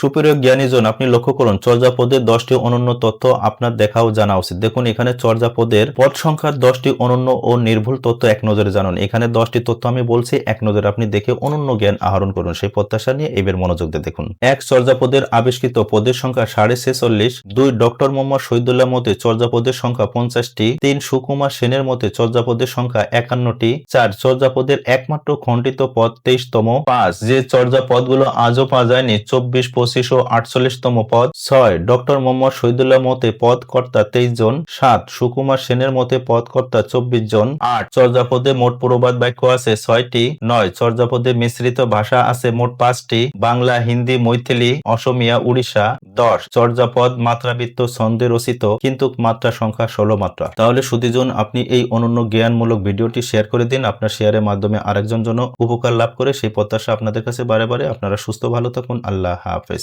সুপ্রিয় জ্ঞানীজন, আপনি লক্ষ্য করুন, চর্যাপদের দশটি অনন্য তথ্য আপনার দেখাও জানা উচিত। দেখুন, এখানে চর্যাপদের পদ সংখ্যার দশটি অনন্য ও নির্ভুল তথ্য এক নজরে জানুন। এখানে দশটি তথ্য আমি বলছি, এক নজরে আপনি দেখে অনন্য জ্ঞান আহরণ করুন। সেই প্রত্যাশা নিয়ে এবার মনোযোগ দিয়ে দেখুন। এক, চর্যাপদের আবিষ্কৃত পদের সংখ্যা সাড়ে ছেচল্লিশ। দুই, ডক্টর মোহাম্মদ শহীদুল্লাহ মতে চর্যাপদের সংখ্যা পঞ্চাশটি। তিন, সুকুমার সেনের মতে চর্যাপদের সংখ্যা একান্নটি। চার, চর্যাপদের একমাত্র খণ্ডিত পদ তেইশতম। পাঁচ, যে চর্যাপদগুলো আজও পাওয়া যায়নি, চব্বিশ পঁচিশ ও আটচল্লিশতম পদ। ছয়, ডক্টর মোহাম্মদ শহীদুল্লাহ মতে পদ কর্তা তেইশ জন। সাত, সুকুমার সেনের মতে পদ কর্তা চব্বিশ জন। আট, চর্যাপদে মোট প্রবাদ বাক্য আছে ছয়টি। নয়, চর্যাপদে মিশ্রিত ভাষা আছে মোট পাঁচটি। বাংলা, হিন্দি, মৈথিলি, অসমিয়া, উড়িষ্যা। দশ, চর্যাপদ মাত্রাবৃত্ত ছন্দে রচিত, কিন্তু মাত্রা সংখ্যা ষোলো মাত্রা। তাহলে সুদীজন আপনি এই অনন্য জ্ঞানমূলক ভিডিওটি শেয়ার করে দিন। আপনার শেয়ারের মাধ্যমে আরেকজন জন উপকার লাভ করে, সেই প্রত্যাশা আপনাদের কাছে বারে বারে। আপনারা সুস্থ, ভালো থাকুন। আল্লাহ হাফেজ।